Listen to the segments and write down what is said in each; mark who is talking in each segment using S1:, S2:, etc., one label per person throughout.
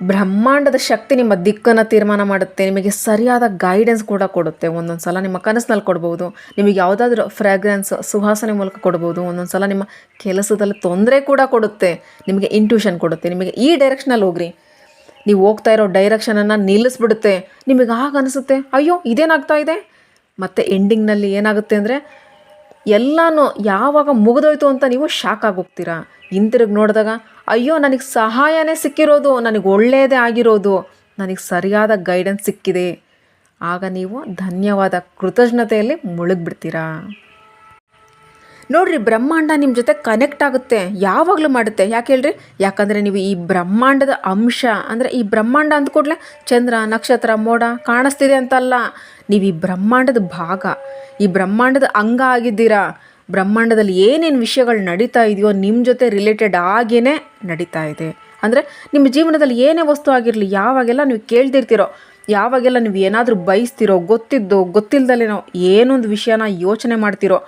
S1: ಬ್ರಹ್ಮಾಂಡದ ಶಕ್ತಿ ನಿಮ್ಮ ದಿಕ್ಕನ್ನು ತೀರ್ಮಾನ ಮಾಡುತ್ತೆ, ನಿಮಗೆ ಸರಿಯಾದ ಗೈಡೆನ್ಸ್ ಕೂಡ ಕೊಡುತ್ತೆ. ಒಂದೊಂದು ಸಲ ನಿಮ್ಮ ಕನಸಿನಲ್ಲಿ ಕೊಡ್ಬೋದು, ನಿಮಗೆ ಯಾವುದಾದ್ರೂ ಫ್ರ್ಯಾಗ್ರೆನ್ಸ್ ಸುಹಾಸನೆ ಮೂಲಕ ಕೊಡ್ಬೋದು. ಒಂದೊಂದು ಸಲ ನಿಮ್ಮ ಕೆಲಸದಲ್ಲಿ ತೊಂದರೆ ಕೂಡ ಕೊಡುತ್ತೆ, ನಿಮಗೆ ಇಂಟ್ಯೂಷನ್ ಕೊಡುತ್ತೆ. ನಿಮಗೆ ಈ ಡೈರೆಕ್ಷನಲ್ಲಿ ಹೋಗ್ರಿ. ನೀವು ಹೋಗ್ತಾ ಇರೋ ಡೈರೆಕ್ಷನನ್ನು ನಿಲ್ಲಿಸ್ಬಿಡುತ್ತೆ. ನಿಮಗೆ ಆಗ ಅನಿಸುತ್ತೆ, ಅಯ್ಯೋ, ಇದೇನಾಗ್ತಾ ಇದೆ? ಮತ್ತು ಎಂಡಿಂಗ್ನಲ್ಲಿ ಏನಾಗುತ್ತೆ ಅಂದರೆ, ಎಲ್ಲನೂ ಯಾವಾಗ ಮುಗಿದೋಯ್ತು ಅಂತ ನೀವು ಶಾಕ್ ಆಗೋಗ್ತೀರಾ ಹಿಂತಿರುಗಿ ನೋಡಿದಾಗ ಅಯ್ಯೋ, ನನಗೆ ಸಹಾಯನೇ ಸಿಕ್ಕಿರೋದು, ನನಗೆ ಒಳ್ಳೆಯದೇ ಆಗಿರೋದು, ನನಗೆ ಸರಿಯಾದ ಗೈಡೆನ್ಸ್ ಸಿಕ್ಕಿದೆ. ಆಗ ನೀವು ಧನ್ಯವಾದ ಕೃತಜ್ಞತೆಯಲ್ಲಿ ಮುಳುಗ್ಬಿಡ್ತೀರಾ? ನೋಡ್ರಿ, ಬ್ರಹ್ಮಾಂಡ ನಿಮ್ಮ ಜೊತೆ ಕನೆಕ್ಟ್ ಆಗುತ್ತೆ, ಯಾವಾಗಲೂ ಮಾಡುತ್ತೆ. ಯಾಕೆ ಹೇಳ್ರಿ? ಯಾಕಂದರೆ ನೀವು ಈ ಬ್ರಹ್ಮಾಂಡದ ಅಂಶ, ಅಂದರೆ ಈ ಬ್ರಹ್ಮಾಂಡ ಅಂದ ಕೂಡಲೇ ಚಂದ್ರ, ನಕ್ಷತ್ರ, ಮೋಡ ಕಾಣಿಸ್ತಿದೆ ಅಂತಲ್ಲ, ನೀವು ಈ ಬ್ರಹ್ಮಾಂಡದ ಭಾಗ, ಈ ಬ್ರಹ್ಮಾಂಡದ ಅಂಗ ಆಗಿದ್ದೀರಾ? ಬ್ರಹ್ಮಾಂಡದಲ್ಲಿ ಏನೇನು ವಿಷಯಗಳು ನಡೀತಾ ಇದೆಯೋ ನಿಮ್ಮ ಜೊತೆ ರಿಲೇಟೆಡ್ ಆಗೇ ನಡೀತಾ ಇದೆ. ಅಂದರೆ ನಿಮ್ಮ ಜೀವನದಲ್ಲಿ ಏನೇ ವಸ್ತು ಆಗಿರಲಿ, ಯಾವಾಗೆಲ್ಲ ನೀವು ಕೇಳ್ದಿರ್ತಿರೋ ಯಾವಾಗೆಲ್ಲ ನೀವು ಏನಾದರೂ ಬಯಸ್ತಿರೋ, ಗೊತ್ತಿದ್ದೋ ಗೊತ್ತಿಲ್ಲದಲ್ಲೇನೋ ಏನೊಂದು ವಿಷಯನ ಯೋಚನೆ ಮಾಡ್ತಿರೋ,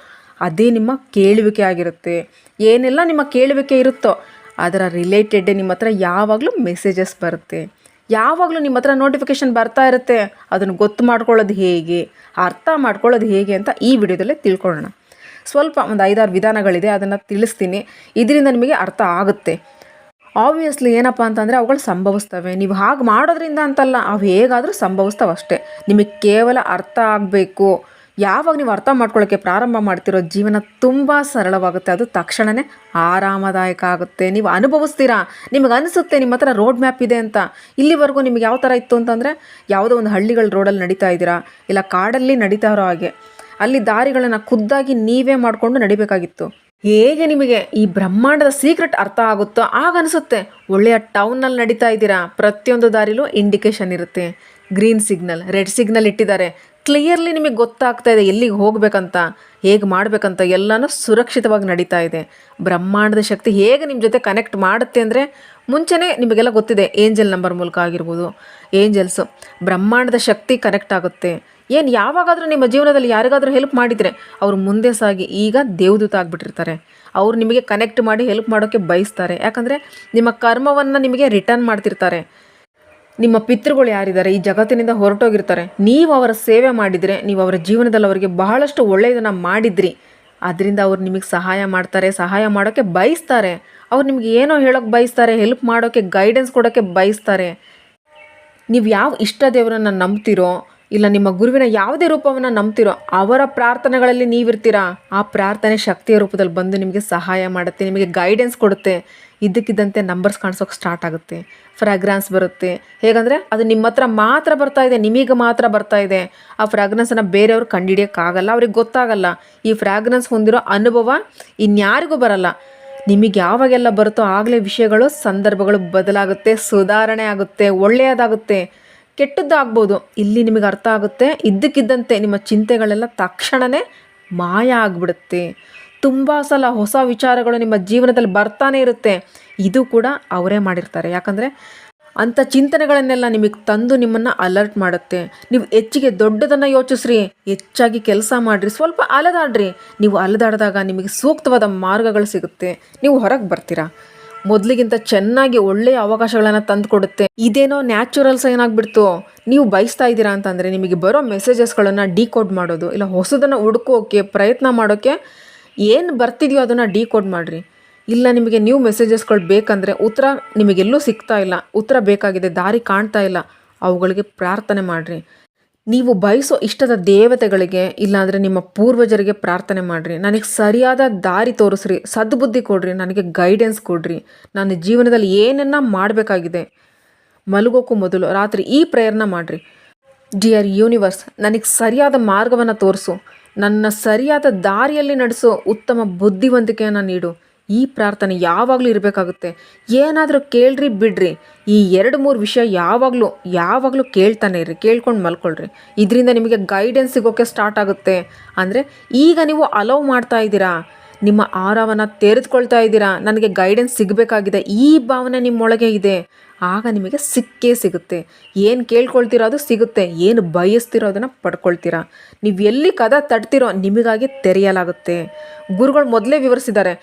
S1: ಅದೇ ನಿಮ್ಮ ಕೇಳುವಿಕೆ ಆಗಿರುತ್ತೆ. ಏನೆಲ್ಲ ನಿಮ್ಮ ಕೇಳುವಿಕೆ ಇರುತ್ತೋ, ಅದರ ರಿಲೇಟೆಡ್ ನಿಮ್ಮ ಹತ್ರ ಯಾವಾಗಲೂ ಮೆಸೇಜಸ್ ಬರುತ್ತೆ. ಯಾವಾಗಲೂ ನಿಮ್ಮ ಹತ್ರ ನೋಟಿಫಿಕೇಷನ್ ಬರ್ತಾ ಇರುತ್ತೆ. ಅದನ್ನು ಗೊತ್ತು ಮಾಡ್ಕೊಳ್ಳೋದು ಹೇಗೆ, ಅರ್ಥ ಮಾಡ್ಕೊಳ್ಳೋದು ಹೇಗೆ ಅಂತ ಈ ವಿಡಿಯೋದಲ್ಲೇ ತಿಳ್ಕೊಳ್ಳೋಣ. ಸ್ವಲ್ಪ ಒಂದು ಐದಾರು ವಿಧಾನಗಳಿದೆ, ಅದನ್ನು ತಿಳಿಸ್ತೀನಿ. ಇದರಿಂದ ನಿಮಗೆ ಅರ್ಥ ಆಗುತ್ತೆ. ಆಬ್ವಿಯಸ್ಲಿ ಏನಪ್ಪ ಅಂತಂದರೆ ಅವುಗಳು ಸಂಭವಿಸ್ತವೆ. ನೀವು ಹಾಗೆ ಮಾಡೋದ್ರಿಂದ ಅಂತಲ್ಲ, ಅವು ಹೇಗಾದರೂ ಸಂಭವಿಸ್ತವೆ ಅಷ್ಟೇ. ನಿಮಗೆ ಕೇವಲ ಅರ್ಥ ಆಗಬೇಕು. ಯಾವಾಗ ನೀವು ಅರ್ಥ ಮಾಡ್ಕೊಳ್ಳೋಕ್ಕೆ ಪ್ರಾರಂಭ ಮಾಡ್ತಿರೋ ಜೀವನ ತುಂಬ ಸರಳವಾಗುತ್ತೆ. ಅದು ತಕ್ಷಣವೇ ಆರಾಮದಾಯಕ ಆಗುತ್ತೆ. ನೀವು ಅನುಭವಿಸ್ತೀರಾ? ನಿಮಗೆ ಅನಿಸುತ್ತೆ ನಿಮ್ಮ ಹತ್ರ ರೋಡ್ ಮ್ಯಾಪ್ ಇದೆ ಅಂತ. ಇಲ್ಲಿವರೆಗೂ ನಿಮಗೆ ಯಾವ ಥರ ಇತ್ತು ಅಂತಂದರೆ, ಯಾವುದೋ ಒಂದು ಹಳ್ಳಿಗಳ ರೋಡಲ್ಲಿ ನಡೀತಾ ಇದ್ದೀರಾ? ಇಲ್ಲ ಕಾಡಲ್ಲಿ ನಡೀತಾ ಇರೋ ಹಾಗೆ. ಅಲ್ಲಿ ದಾರಿಗಳನ್ನು ಖುದ್ದಾಗಿ ನೀವೇ ಮಾಡಿಕೊಂಡು ನಡಿಬೇಕಾಗಿತ್ತು. ಹೇಗೆ ನಿಮಗೆ ಈ ಬ್ರಹ್ಮಾಂಡದ ಸೀಕ್ರೆಟ್ ಅರ್ಥ ಆಗುತ್ತೋ ಆಗ ಅನಿಸುತ್ತೆ. ಒಳ್ಳೆಯ ಟೌನಲ್ಲಿ ನಡೀತಾ ಇದ್ದೀರಾ? ಪ್ರತಿಯೊಂದು ದಾರಿಲೂ ಇಂಡಿಕೇಶನ್ ಇರುತ್ತೆ. ಗ್ರೀನ್ ಸಿಗ್ನಲ್ ರೆಡ್ ಸಿಗ್ನಲ್ ಇಟ್ಟಿದ್ದಾರೆ. ಕ್ಲಿಯರ್ಲಿ ನಿಮಗೆ ಗೊತ್ತಾಗ್ತಾ ಇದೆ ಎಲ್ಲಿಗೆ ಹೋಗ್ಬೇಕಂತ, ಹೇಗೆ ಮಾಡಬೇಕಂತ ಎಲ್ಲನೂ ಸುರಕ್ಷಿತವಾಗಿ ನಡೀತಾ ಇದೆ. ಬ್ರಹ್ಮಾಂಡದ ಶಕ್ತಿ ಹೇಗೆ ನಿಮ್ಮ ಜೊತೆ ಕನೆಕ್ಟ್ ಮಾಡುತ್ತೆ ಅಂದರೆ ಮುಂಚೆನೇ ನಿಮಗೆಲ್ಲ ಗೊತ್ತಿದೆ. ಏಂಜಲ್ ನಂಬರ್ ಮೂಲಕ ಆಗಿರ್ಬೋದು. ಏಂಜಲ್ಸು ಬ್ರಹ್ಮಾಂಡದ ಶಕ್ತಿ ಕನೆಕ್ಟ್ ಆಗುತ್ತೆ. ಏನು ಯಾವಾಗಾದರೂ ನಿಮ್ಮ ಜೀವನದಲ್ಲಿ ಯಾರಿಗಾದರೂ ಹೆಲ್ಪ್ ಮಾಡಿದರೆ ಅವರು ಮುಂದೆ ಸಾಗಿ ಈಗ ದೇವದೂತ ಆಗಿಬಿಟ್ಟಿರ್ತಾರೆ. ಅವರು ನಿಮಗೆ ಕನೆಕ್ಟ್ ಮಾಡಿ ಹೆಲ್ಪ್ ಮಾಡೋಕ್ಕೆ ಬಯಸ್ತಾರೆ. ಯಾಕಂದರೆ ನಿಮ್ಮ ಕರ್ಮವನ್ನು ನಿಮಗೆ ರಿಟರ್ನ್ ಮಾಡ್ತಿರ್ತಾರೆ. ನಿಮ್ಮ ಪಿತೃಗಳು ಯಾರಿದ್ದಾರೆ? ಈ ಜಗತ್ತಿನಿಂದ ಹೊರಟೋಗಿರ್ತಾರೆ. ನೀವು ಅವರ ಸೇವೆ ಮಾಡಿದರೆ, ನೀವು ಅವರ ಜೀವನದಲ್ಲಿ ಅವರಿಗೆ ಬಹಳಷ್ಟು ಒಳ್ಳೆಯದನ್ನು ಮಾಡಿದ್ರಿ. ಅದರಿಂದ ಅವ್ರು ನಿಮಗೆ ಸಹಾಯ ಮಾಡ್ತಾರೆ, ಸಹಾಯ ಮಾಡೋಕ್ಕೆ ಬಯಸ್ತಾರೆ. ಅವ್ರು ನಿಮಗೆ ಏನೋ ಹೇಳೋಕ್ಕೆ ಬಯಸ್ತಾರೆ ಹೆಲ್ಪ್ ಮಾಡೋಕ್ಕೆ ಗೈಡೆನ್ಸ್ ಕೊಡೋಕ್ಕೆ ಬಯಸ್ತಾರೆ. ನೀವು ಯಾವ ಇಷ್ಟ ದೇವರನ್ನು ನಂಬ್ತಿರೋ ಇಲ್ಲ, ನಿಮ್ಮ ಗುರುವಿನ ಯಾವುದೇ ರೂಪವನ್ನು ನಂಬ್ತಿರೋ, ಅವರ ಪ್ರಾರ್ಥನೆಗಳಲ್ಲಿ ನೀವಿರ್ತೀರಾ? ಆ ಪ್ರಾರ್ಥನೆ ಶಕ್ತಿಯ ರೂಪದಲ್ಲಿ ಬಂದು ನಿಮಗೆ ಸಹಾಯ ಮಾಡುತ್ತೆ, ನಿಮಗೆ ಗೈಡೆನ್ಸ್ ಕೊಡುತ್ತೆ. ಇದ್ದಕ್ಕಿದ್ದಂತೆ ನಂಬರ್ಸ್ ಕಾಣಿಸೋಕೆ ಸ್ಟಾರ್ಟ್ ಆಗುತ್ತೆ. ಫ್ರಾಗ್ರೆನ್ಸ್ ಬರುತ್ತೆ. ಹೇಗಂದರೆ, ಅದು ನಿಮ್ಮ ಹತ್ರ ಮಾತ್ರ ಬರ್ತಾ ಇದೆ, ನಿಮಗೆ ಮಾತ್ರ ಬರ್ತಾ ಇದೆ. ಆ ಫ್ರಾಗ್ರೆನ್ಸನ್ನು ಬೇರೆಯವ್ರು ಕಂಡುಹಿಡಿಯೋಕ್ಕಾಗಲ್ಲ ಅವ್ರಿಗೆ ಗೊತ್ತಾಗಲ್ಲ. ಈ ಫ್ರಾಗ್ರೆನ್ಸ್ ಹೊಂದಿರೋ ಅನುಭವ ಇನ್ಯಾರಿಗೂ ಬರಲ್ಲ. ನಿಮಗೆ ಯಾವಾಗೆಲ್ಲ ಬರುತ್ತೋ ಆಗಲೇ ವಿಷಯಗಳು, ಸಂದರ್ಭಗಳು ಬದಲಾಗುತ್ತೆ, ಸುಧಾರಣೆ ಆಗುತ್ತೆ, ಒಳ್ಳೆಯದಾಗುತ್ತೆ. ಕೆಟ್ಟದ್ದು ಆಗ್ಬೋದು ಇಲ್ಲಿ ನಿಮಗೆ ಅರ್ಥ ಆಗುತ್ತೆ, ಇದ್ದಕ್ಕಿದ್ದಂತೆ ನಿಮ್ಮ ಚಿಂತೆಗಳೆಲ್ಲ ತಕ್ಷಣವೇ ಮಾಯ ಆಗಿಬಿಡುತ್ತೆ. ತುಂಬ ಸಲ ಹೊಸ ವಿಚಾರಗಳು ನಿಮ್ಮ ಜೀವನದಲ್ಲಿ ಬರ್ತಾನೆ ಇರುತ್ತೆ. ಇದು ಕೂಡ ಅವರೇ ಮಾಡಿರ್ತಾರೆ. ಯಾಕಂದರೆ ಅಂಥ ಚಿಂತನೆಗಳನ್ನೆಲ್ಲ ನಿಮಗೆ ತಂದು ನಿಮ್ಮನ್ನು ಅಲರ್ಟ್ ಮಾಡುತ್ತೆ. ನೀವು ಹೆಚ್ಚಿಗೆ ದೊಡ್ಡದನ್ನು ಯೋಚಿಸ್ರಿ, ಹೆಚ್ಚಾಗಿ ಕೆಲಸ ಮಾಡಿರಿ, ಸ್ವಲ್ಪ ಅಲೆದಾಡ್ರಿ. ನೀವು ಅಲೆದಾಡಿದಾಗ ನಿಮಗೆ ಸೂಕ್ತವಾದ ಮಾರ್ಗಗಳು ಸಿಗುತ್ತೆ. ನೀವು ಹೊರಗೆ ಬರ್ತೀರಾ? ಮೊದಲಿಗಿಂತ ಚೆನ್ನಾಗಿ ಒಳ್ಳೆಯ ಅವಕಾಶಗಳನ್ನು ತಂದು ಕೊಡುತ್ತೆ ಇದೇನೋ ನ್ಯಾಚುರಲ್ಸ್ ಏನಾಗ್ಬಿಡ್ತು? ನೀವು ಬಯಸ್ತಾ ಇದ್ದೀರಾ ಅಂತಂದರೆ ನಿಮಗೆ ಬರೋ ಮೆಸೇಜಸ್ಗಳನ್ನು ಡಿಕೋಡ್ ಮಾಡೋದು, ಇಲ್ಲ ಹೊಸದನ್ನು ಹುಡ್ಕೋಕೆ ಪ್ರಯತ್ನ ಮಾಡೋಕ್ಕೆ ಏನು ಬರ್ತಿದೆಯೋ ಅದನ್ನು ಡಿಕೋಡ್ ಮಾಡಿರಿ. ಇಲ್ಲ ನಿಮಗೆ ನ್ಯೂ ಮೆಸೇಜಸ್ಗಳು ಬೇಕಂದರೆ ಉತ್ತರ ನಿಮಗೆಲ್ಲೂ ಸಿಗ್ತಾ ಇಲ್ಲ. ಉತ್ತರ ಬೇಕಾಗಿದೆ, ದಾರಿ ಕಾಣ್ತಾ ಇಲ್ಲ. ಅವುಗಳಿಗೆ ಪ್ರಾರ್ಥನೆ ಮಾಡಿರಿ. ನೀವು ಬಯಸೋ ಇಷ್ಟದ ದೇವತೆಗಳಿಗೆ, ಇಲ್ಲಾಂದರೆ ನಿಮ್ಮ ಪೂರ್ವಜರಿಗೆ ಪ್ರಾರ್ಥನೆ ಮಾಡಿರಿ. ನನಗೆ ಸರಿಯಾದ ದಾರಿ ತೋರಿಸ್ರಿ, ಸದ್ಬುದ್ಧಿ ಕೊಡ್ರಿ, ನನಗೆ ಗೈಡೆನ್ಸ್ ಕೊಡ್ರಿ. ನನ್ನ ಜೀವನದಲ್ಲಿ ಏನನ್ನ ಮಾಡಬೇಕಾಗಿದೆ. ಮಲಗೋಕ್ಕೂ ಮೊದಲು, ರಾತ್ರಿ ಈ ಪ್ರೇಯರ್ನ ಮಾಡಿರಿ. ಡಿಯರ್ ಯೂನಿವರ್ಸ್ ನನಗೆ ಸರಿಯಾದ ಮಾರ್ಗವನ್ನು ತೋರಿಸು. ನನ್ನ ಸರಿಯಾದ ದಾರಿಯಲ್ಲಿ ನಡೆಸೋ ಉತ್ತಮ ಬುದ್ಧಿವಂತಿಕೆಯನ್ನು ನೀಡು. ಈ ಪ್ರಾರ್ಥನೆ ಯಾವಾಗಲೂ ಇರಬೇಕಾಗುತ್ತೆ. ಏನಾದರೂ ಕೇಳ್ರಿ, ಬಿಡ್ರಿ. ಈ ಎರಡು, ಮೂರು ವಿಷಯ ಯಾವಾಗಲೂ ಯಾವಾಗಲೂ ಕೇಳ್ತಾನೆ ಇರ್ರಿ, ಕೇಳ್ಕೊಂಡು ಮಲ್ಕೊಳ್ರಿ. ಇದರಿಂದ ನಿಮಗೆ ಗೈಡೆನ್ಸ್ ಸಿಗೋಕ್ಕೆ ಸ್ಟಾರ್ಟ್ ಆಗುತ್ತೆ. ಅಂದರೆ ಈಗ ನೀವು ಅಲೌ ಮಾಡ್ತಾ ಇದ್ದೀರಾ? ನಿಮ್ಮ ಆರವನ್ನು ತೆರೆದುಕೊಳ್ತಾ ಇದ್ದೀರಾ? ನನಗೆ ಗೈಡೆನ್ಸ್ ಸಿಗಬೇಕಾಗಿದೆ. ಈ ಭಾವನೆ ನಿಮ್ಮೊಳಗೆ ಇದೆ. ಆಗ ನಿಮಗೆ ಸಿಕ್ಕೇ ಸಿಗುತ್ತೆ. ಏನು ಕೇಳ್ಕೊಳ್ತೀರೋ ಅದು ಸಿಗುತ್ತೆ. ಏನು ಬಯಸ್ತಿರೋ ಅದನ್ನು ಪಡ್ಕೊಳ್ತೀರಾ? ನೀವು ಎಲ್ಲಿ ಕದ ತಟ್ತಿರೋ ನಿಮಗಾಗಿ ತೆರೆಯಲಾಗುತ್ತೆ. ಗುರುಗಳು ಮೊದಲೇ ವಿವರಿಸಿದ್ದಾರೆ.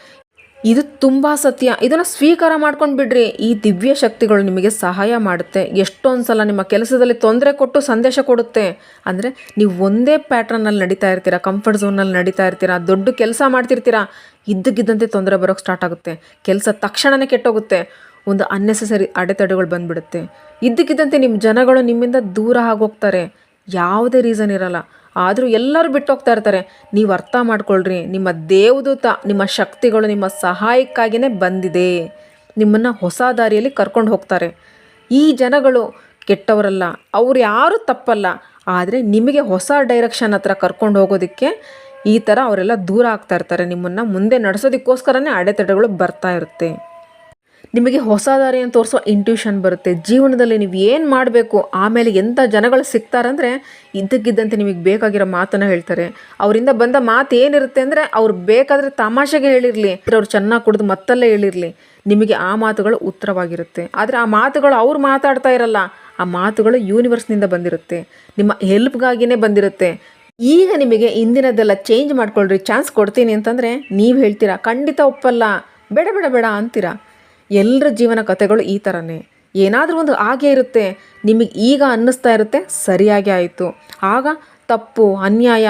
S1: ಇದು ತುಂಬ ಸತ್ಯ. ಇದನ್ನು ಸ್ವೀಕಾರ ಮಾಡ್ಕೊಂಡು ಬಿಡ್ರಿ. ಈ ದಿವ್ಯ ಶಕ್ತಿಗಳು ನಿಮಗೆ ಸಹಾಯ ಮಾಡುತ್ತೆ. ಎಷ್ಟೊಂದು ಸಲ ನಿಮ್ಮ ಕೆಲಸದಲ್ಲಿ ತೊಂದರೆ ಕೊಟ್ಟು ಸಂದೇಶ ಕೊಡುತ್ತೆ. ಅಂದರೆ ನೀವು ಒಂದೇ ಪ್ಯಾಟ್ರನಲ್ಲಿ ನಡೀತಾ ಇರ್ತೀರಾ ಕಂಫರ್ಟ್ ಝೋನಲ್ಲಿ ನಡೀತಾ ಇರ್ತೀರಾ, ದೊಡ್ಡ ಕೆಲಸ ಮಾಡ್ತಿರ್ತೀರಾ ಇದ್ದಕ್ಕಿದ್ದಂತೆ ತೊಂದರೆ ಬರೋಕ್ಕೆ ಸ್ಟಾರ್ಟ್ ಆಗುತ್ತೆ. ಕೆಲಸ ತಕ್ಷಣವೇ ಕೆಟ್ಟೋಗುತ್ತೆ. ಒಂದು ಅನ್ನೆಸೆಸರಿ ಅಡೆತಡೆಗಳು ಬಂದುಬಿಡುತ್ತೆ. ಇದ್ದಕ್ಕಿದ್ದಂತೆ ನಿಮ್ಮ ಜನಗಳು ನಿಮ್ಮಿಂದ ದೂರ ಆಗೋಗ್ತಾರೆ. ಯಾವುದೇ ರೀಸನ್ ಇರಲ್ಲ. ಆದರೂ ಎಲ್ಲರೂ ಬಿಟ್ಟು ಹೋಗ್ತಾ ಇರ್ತಾರೆ. ನೀವು ಅರ್ಥ ಮಾಡ್ಕೊಳ್ರಿ, ನಿಮ್ಮ ದೇವದೂತ, ನಿಮ್ಮ ಶಕ್ತಿಗಳು ನಿಮ್ಮ ಸಹಾಯಕ್ಕಾಗಿಯೇ ಬಂದಿದೆ. ನಿಮ್ಮನ್ನು ಹೊಸ ದಾರಿಯಲ್ಲಿ ಕರ್ಕೊಂಡು ಹೋಗ್ತಾರೆ. ಈ ಜನಗಳು ಕೆಟ್ಟವರಲ್ಲ, ಅವ್ರು ಯಾರೂ ತಪ್ಪಲ್ಲ. ಆದರೆ ನಿಮಗೆ ಹೊಸ ಡೈರೆಕ್ಷನ್ ಹತ್ರ ಕರ್ಕೊಂಡು ಹೋಗೋದಕ್ಕೆ ಈ ಥರ ಅವರೆಲ್ಲ ದೂರ ಆಗ್ತಾ ಇರ್ತಾರೆ. ನಿಮ್ಮನ್ನು ಮುಂದೆ ನಡೆಸೋದಕ್ಕೋಸ್ಕರನೇ ಅಡೆತಡೆಗಳು ಬರ್ತಾ ಇರುತ್ತೆ. ನಿಮಗೆ ಹೊಸ ದಾರಿಯನ್ನು ತೋರಿಸೋ ಇಂಟ್ಯೂಷನ್ ಬರುತ್ತೆ. ಜೀವನದಲ್ಲಿ ನೀವು ಏನು ಮಾಡಬೇಕು, ಆಮೇಲೆ ಎಂಥ ಜನಗಳು ಸಿಗ್ತಾರಂದರೆ ಇದ್ದಕ್ಕಿದ್ದಂತೆ ನಿಮಗೆ ಬೇಕಾಗಿರೋ ಮಾತನ್ನು ಹೇಳ್ತಾರೆ. ಅವರಿಂದ ಬಂದ ಮಾತು ಏನಿರುತ್ತೆ ಅಂದರೆ ಅವ್ರು ಬೇಕಾದರೆ ತಮಾಷೆಗೆ ಹೇಳಿರಲಿ ಅವ್ರು ಚೆನ್ನಾಗಿ ಕುಡಿದು ಮತ್ತಲ್ಲೇ ಹೇಳಿರಲಿ. ನಿಮಗೆ ಆ ಮಾತುಗಳು ಉತ್ತರವಾಗಿರುತ್ತೆ. ಆದರೆ ಆ ಮಾತುಗಳು ಅವ್ರು ಮಾತಾಡ್ತಾ ಇರಲ್ಲ, ಆ ಮಾತುಗಳು ಯೂನಿವರ್ಸ್ನಿಂದ ಬಂದಿರುತ್ತೆ. ನಿಮ್ಮ ಹೆಲ್ಪ್ಗಾಗಿಯೇ ಬಂದಿರುತ್ತೆ. ಈಗ ನಿಮಗೆ ಇಂದಿನದೆಲ್ಲ ಚೇಂಜ್ ಮಾಡ್ಕೊಳ್ರಿ ಚಾನ್ಸ್ ಕೊಡ್ತೀನಿ ಅಂತಂದರೆ ನೀವು ಹೇಳ್ತೀರಾ, ಖಂಡಿತ ಒಪ್ಪಲ್ಲ, ಬೇಡ ಬೇಡ ಬೇಡ ಅಂತೀರಾ? ಎಲ್ಲರ ಜೀವನ ಕಥೆಗಳು ಈ ಥರನೇ ಏನಾದರೂ ಒಂದು ಆಗೇ ಇರುತ್ತೆ, ನಿಮಗೆ ಈಗ ಅನ್ನಿಸ್ತಾ ಇರುತ್ತೆ, ಸರಿಯಾಗಿ ಆಯಿತು. ಆಗ ತಪ್ಪು, ಅನ್ಯಾಯ,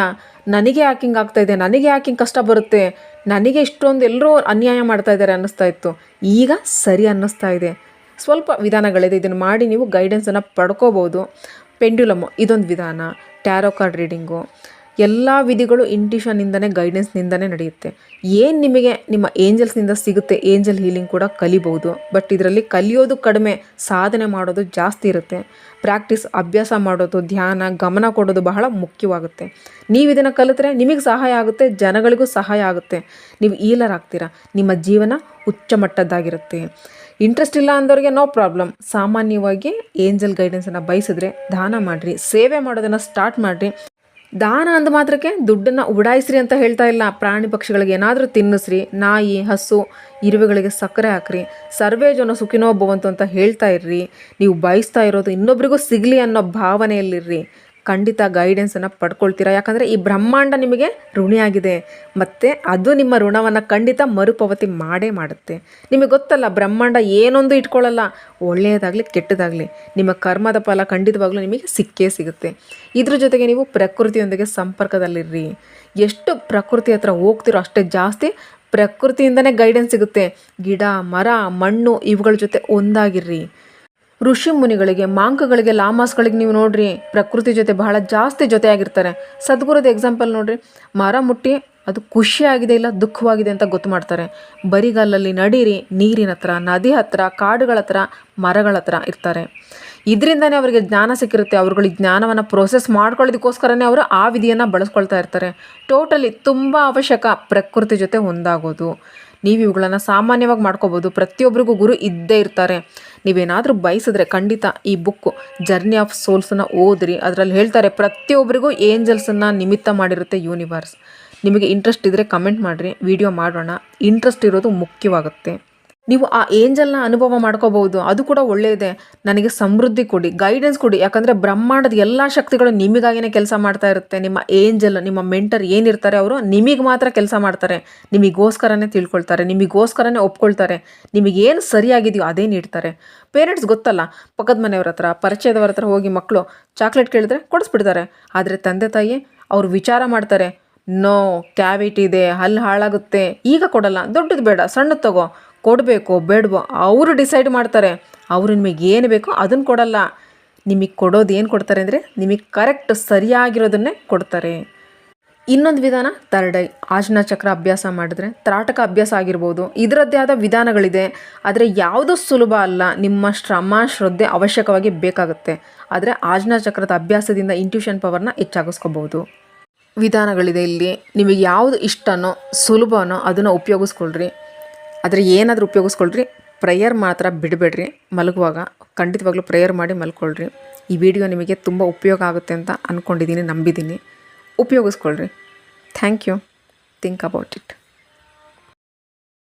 S1: ನನಗೆ ಯಾಕಿಂಗ್ ಆಗ್ತಾಯಿದೆ ನನಗೆ ಯಾಕಿಂಗ್ ಕಷ್ಟ ಬರುತ್ತೆ, ನನಗೆ ಇಷ್ಟೊಂದು ಎಲ್ಲರೂ ಅನ್ಯಾಯ ಮಾಡ್ತಾ ಇದ್ದಾರೆ ಅನ್ನಿಸ್ತಾ ಇತ್ತು. ಈಗ ಸರಿ ಅನ್ನಿಸ್ತಾ ಇದೆ. ಸ್ವಲ್ಪ ವಿಧಾನಗಳಿದೆ, ಇದನ್ನು ಮಾಡಿ ನೀವು ಗೈಡೆನ್ಸನ್ನು ಪಡ್ಕೋಬೋದು. ಪೆಂಡ್ಯುಲಮ್ಮು ಇದೊಂದು ವಿಧಾನ. ಟ್ಯಾರೋ ಕಾರ್ಡ್ ರೀಡಿಂಗು ಎಲ್ಲ ವಿಧಿಗಳು ಇಂಟ್ಯೂಷನ್ನಿಂದನೇ ಗೈಡೆನ್ಸ್ನಿಂದನೇ ನಡೆಯುತ್ತೆ. ಏನು ನಿಮಗೆ ನಿಮ್ಮ ಏಂಜಲ್ಸ್ನಿಂದ ಸಿಗುತ್ತೆ ಏಂಜಲ್ ಹೀಲಿಂಗ್ ಕೂಡ ಕಲಿಬೋದು ಬಟ್ ಇದರಲ್ಲಿ ಕಲಿಯೋದು ಕಡಿಮೆ, ಸಾಧನೆ ಮಾಡೋದು ಜಾಸ್ತಿ ಇರುತ್ತೆ. ಪ್ರಾಕ್ಟೀಸ್ ಅಭ್ಯಾಸ ಮಾಡೋದು, ಧ್ಯಾನ, ಗಮನ ಕೊಡೋದು ಬಹಳ ಮುಖ್ಯವಾಗುತ್ತೆ. ನೀವು ಇದನ್ನು ಕಲಿತರೆ ನಿಮಗೆ ಸಹಾಯ ಆಗುತ್ತೆ, ಜನಗಳಿಗೂ ಸಹಾಯ ಆಗುತ್ತೆ. ನೀವು ಈಲರ್ ಆಗ್ತೀರಾ ನಿಮ್ಮ ಜೀವನ ಉಚ್ಚ ಮಟ್ಟದ್ದಾಗಿರುತ್ತೆ ಇಂಟ್ರೆಸ್ಟ್ ಇಲ್ಲ ಅಂದವ್ರಿಗೆ ನೋ ಪ್ರಾಬ್ಲಮ್ ಸಾಮಾನ್ಯವಾಗಿ ಏಂಜಲ್ ಗೈಡೆನ್ಸನ್ನು ಬಯಸಿದ್ರೆ ದಾನ ಮಾಡಿರಿ, ಸೇವೆ ಮಾಡೋದನ್ನು ಸ್ಟಾರ್ಟ್ ಮಾಡಿರಿ. ದಾನ ಅಂದ ಮಾತ್ರಕ್ಕೆ ದುಡ್ಡನ್ನು ಉಡಾಯಿಸ್ರಿ ಅಂತ ಹೇಳ್ತಾ ಇಲ್ಲ. ಪ್ರಾಣಿ ಪಕ್ಷಿಗಳಿಗೆ ಏನಾದರೂ ತಿನ್ನಿಸ್ರಿ, ನಾಯಿ, ಹಸು, ಇರುವೆಗಳಿಗೆ ಸಕ್ಕರೆ ಹಾಕ್ರಿ, ಸರ್ವೇ ಜನ ಸುಖಿನೋ ಭವಂತು ಅಂತ ಹೇಳ್ತಾ ಇರ್ರಿ. ನೀವು ಬಯಸ್ತಾ ಇರೋದು ಇನ್ನೊಬ್ರಿಗೂ ಸಿಗಲಿ ಅನ್ನೋ ಭಾವನೆಯಲ್ಲಿರ್ರಿ. ಖಂಡಿತ ಗೈಡೆನ್ಸನ್ನು ಪಡ್ಕೊಳ್ತೀರಾ? ಯಾಕಂದರೆ ಈ ಬ್ರಹ್ಮಾಂಡ ನಿಮಗೆ ಋಣಿಯಾಗಿದೆ. ಮತ್ತು ಅದು ನಿಮ್ಮ ಋಣವನ್ನು ಖಂಡಿತ ಮರುಪಾವತಿ ಮಾಡೇ ಮಾಡುತ್ತೆ. ನಿಮಗೆ ಗೊತ್ತಲ್ಲ, ಬ್ರಹ್ಮಾಂಡ ಏನೊಂದು ಇಟ್ಕೊಳ್ಳಲ್ಲ. ಒಳ್ಳೆಯದಾಗಲಿ, ಕೆಟ್ಟದಾಗಲಿ. ನಿಮ್ಮ ಕರ್ಮದ ಫಲ ಖಂಡಿತವಾಗಲೂ ನಿಮಗೆ ಸಿಕ್ಕೇ ಸಿಗುತ್ತೆ. ಇದ್ರ ಜೊತೆಗೆ ನೀವು ಪ್ರಕೃತಿಯೊಂದಿಗೆ ಸಂಪರ್ಕದಲ್ಲಿರ್ರಿ. ಎಷ್ಟು ಪ್ರಕೃತಿ ಹತ್ರ ಹೋಗ್ತಿರೋ ಅಷ್ಟೇ ಜಾಸ್ತಿ ಪ್ರಕೃತಿಯಿಂದನೇ ಗೈಡೆನ್ಸ್ ಸಿಗುತ್ತೆ. ಗಿಡ, ಮರ, ಮಣ್ಣು ಇವುಗಳ ಜೊತೆ ಒಂದಾಗಿರ್ರಿ. ಋಷಿ ಮುನಿಗಳಿಗೆ, ಮಾಂಕಗಳಿಗೆ, ಲಾಮಾಸ್ಗಳಿಗೆ ನೀವು ನೋಡ್ರಿ, ಪ್ರಕೃತಿ ಜೊತೆ ಬಹಳ ಜಾಸ್ತಿ ಜೊತೆಯಾಗಿರ್ತಾರೆ. ಸದ್ಗುರುದ ಎಕ್ಸಾಂಪಲ್ ನೋಡ್ರಿ, ಮರ ಮುಟ್ಟಿ, ಅದು ಖುಷಿಯಾಗಿದೆ ಇಲ್ಲ, ದುಃಖವಾಗಿದೆ ಅಂತ ಗೊತ್ತು ಮಾಡ್ತಾರೆ. ಬರಿಗಾಲಲ್ಲಿ ನಡೀರಿ, ನೀರಿನ ಹತ್ರ, ನದಿ ಹತ್ರ, ಕಾಡುಗಳ ಹತ್ರ, ಮರಗಳ ಹತ್ರ ಇರ್ತಾರೆ. ಇದರಿಂದನೇ ಅವರಿಗೆ ಜ್ಞಾನ ಸಿಕ್ಕಿರುತ್ತೆ ಅವ್ರುಗಳಿಗೆ ಜ್ಞಾನವನ್ನು ಪ್ರೋಸೆಸ್ ಮಾಡ್ಕೊಳ್ಳೋದಕ್ಕೋಸ್ಕರನೇ ಅವರು ಆ ವಿಧಿಯನ್ನು ಬಳಸ್ಕೊಳ್ತಾ ಇರ್ತಾರೆ. ಟೋಟಲಿ ತುಂಬ ಅವಶ್ಯಕ ಪ್ರಕೃತಿ ಜೊತೆ ಒಂದಾಗೋದು. ನೀವು ಇವುಗಳನ್ನು ಸಾಮಾನ್ಯವಾಗಿ ಮಾಡ್ಕೋಬೋದು. ಪ್ರತಿಯೊಬ್ಬರಿಗೂ ಗುರು ಇದ್ದೇ ಇರ್ತಾರೆ. ನೀವೇನಾದರೂ ಬಯಸಿದ್ರೆ ಖಂಡಿತ ಈ ಬುಕ್ಕು, ಜರ್ನಿ ಆಫ್ ಸೋಲ್ಸನ್ನು ಓದ್ರಿ. ಅದರಲ್ಲಿ ಹೇಳ್ತಾರೆ, ಪ್ರತಿಯೊಬ್ಬರಿಗೂ ಏಂಜಲ್ಸನ್ನು ನಿಮಿತ್ತ ಮಾಡಿರುತ್ತೆ ಯೂನಿವರ್ಸ್. ನಿಮಗೆ ಇಂಟ್ರೆಸ್ಟ್ ಇದ್ದರೆ ಕಮೆಂಟ್ ಮಾಡಿರಿ, ವಿಡಿಯೋ ಮಾಡೋಣ. ಇಂಟ್ರೆಸ್ಟ್ ಇರೋದು ಮುಖ್ಯವಾಗುತ್ತೆ. ನೀವು ಆ ಏಂಜಲ್ನ ಅನುಭವ ಮಾಡ್ಕೋಬಹುದು. ಅದು ಕೂಡ ಒಳ್ಳೆಯದೇ ನನಗೆ ಸಮೃದ್ಧಿ ಕೊಡಿ ಗೈಡೆನ್ಸ್ ಕೊಡಿ. ಯಾಕಂದರೆ ಬ್ರಹ್ಮಾಂಡದ ಎಲ್ಲ ಶಕ್ತಿಗಳು ನಿಮಗಾಗಿನೇ ಕೆಲಸ ಮಾಡ್ತಾ ಇರುತ್ತೆ. ನಿಮ್ಮ ಏಂಜಲ್, ನಿಮ್ಮ ಮೆಂಟರ್ ಏನಿರ್ತಾರೆ ಅವರು ನಿಮಗೆ ಮಾತ್ರ ಕೆಲಸ ಮಾಡ್ತಾರೆ. ನಿಮಗೋಸ್ಕರನೇ ತಿಳ್ಕೊಳ್ತಾರೆ, ನಿಮಗೋಸ್ಕರನೇ ಒಪ್ಕೊಳ್ತಾರೆ. ನಿಮಗೇನು ಸರಿಯಾಗಿದೆಯೋ ಅದೇ ನೀಡ್ತಾರೆ. ಪೇರೆಂಟ್ಸ್ ಗೊತ್ತಲ್ಲ, ಪಕ್ಕದ ಮನೆಯವ್ರ ಹತ್ರ, ಪರಿಚಯದವ್ರ ಹತ್ರ ಹೋಗಿ ಮಕ್ಕಳು ಚಾಕ್ಲೇಟ್ ಕೇಳಿದ್ರೆ ಕೊಡಿಸ್ಬಿಡ್ತಾರೆ. ಆದರೆ ತಂದೆ ತಾಯಿ ಅವರು ವಿಚಾರ ಮಾಡ್ತಾರೆ ನೋ ಕ್ಯಾವಿಟಿ ಇದೆ, ಹಲ್ಲು ಹಾಳಾಗುತ್ತೆ. ಈಗ ಕೊಡಲ್ಲ, ದೊಡ್ಡದು ಬೇಡ, ಸಣ್ಣದು ತಗೋ. ಕೊಡಬೇಕೋ ಬೇಡವೋ, ಅವರು ಡಿಸೈಡ್ ಮಾಡ್ತಾರೆ. ಅವರು ನಿಮಗೆ ಏನು ಬೇಕೋ ಅದನ್ನು ಕೊಡಲ್ಲ. ನಿಮಗೆ ಕೊಡೋದು ಏನು ಕೊಡ್ತಾರೆ ಅಂದರೆ ನಿಮಗೆ ಕರೆಕ್ಟ್ ಸರಿಯಾಗಿರೋದನ್ನೇ ಕೊಡ್ತಾರೆ. ಇನ್ನೊಂದು ವಿಧಾನ ತರ್ಡ್ ಐ ಆಜ್ಞಾ ಚಕ್ರ ಅಭ್ಯಾಸ ಮಾಡಿದ್ರೆ ತ್ರಾಟಕ ಅಭ್ಯಾಸ ಆಗಿರ್ಬೋದು. ಇದರದ್ದೇ ಆದ ವಿಧಾನಗಳಿದೆ. ಆದರೆ ಯಾವುದೂ ಸುಲಭ ಅಲ್ಲ, ನಿಮ್ಮ ಶ್ರಮ, ಶ್ರದ್ಧೆ ಅವಶ್ಯಕವಾಗಿ ಬೇಕಾಗುತ್ತೆ. ಆದರೆ ಆಜ್ಞಾ ಚಕ್ರದ ಅಭ್ಯಾಸದಿಂದ ಇಂಟ್ಯೂಷನ್ ಪವರ್ನ ಹೆಚ್ಚಾಗಿಸ್ಕೋಬೋದು ವಿಧಾನಗಳಿದೆ ಇಲ್ಲಿ. ನಿಮಗೆ ಯಾವುದು ಇಷ್ಟನೋ, ಸುಲಭನೋ ಅದನ್ನು ಉಪಯೋಗಿಸ್ಕೊಳ್ರಿ. ಆದರೆ ಏನಾದರೂ ಉಪಯೋಗಿಸ್ಕೊಳ್ರಿ. ಪ್ರೇಯರ್ ಮಾತ್ರ ಬಿಡಬೇಡ್ರಿ. ಮಲಗುವಾಗ ಖಂಡಿತವಾಗ್ಲೂ ಪ್ರೇಯರ್ ಮಾಡಿ ಮಲ್ಕೊಳ್ರಿ. ಈ ವಿಡಿಯೋ ನಿಮಗೆ ತುಂಬ ಉಪಯೋಗ ಆಗುತ್ತೆ ಅಂತ ಅಂದ್ಕೊಂಡಿದ್ದೀನಿ ನಂಬಿದ್ದೀನಿ ಉಪಯೋಗಿಸ್ಕೊಳ್ರಿ. Thank you think about it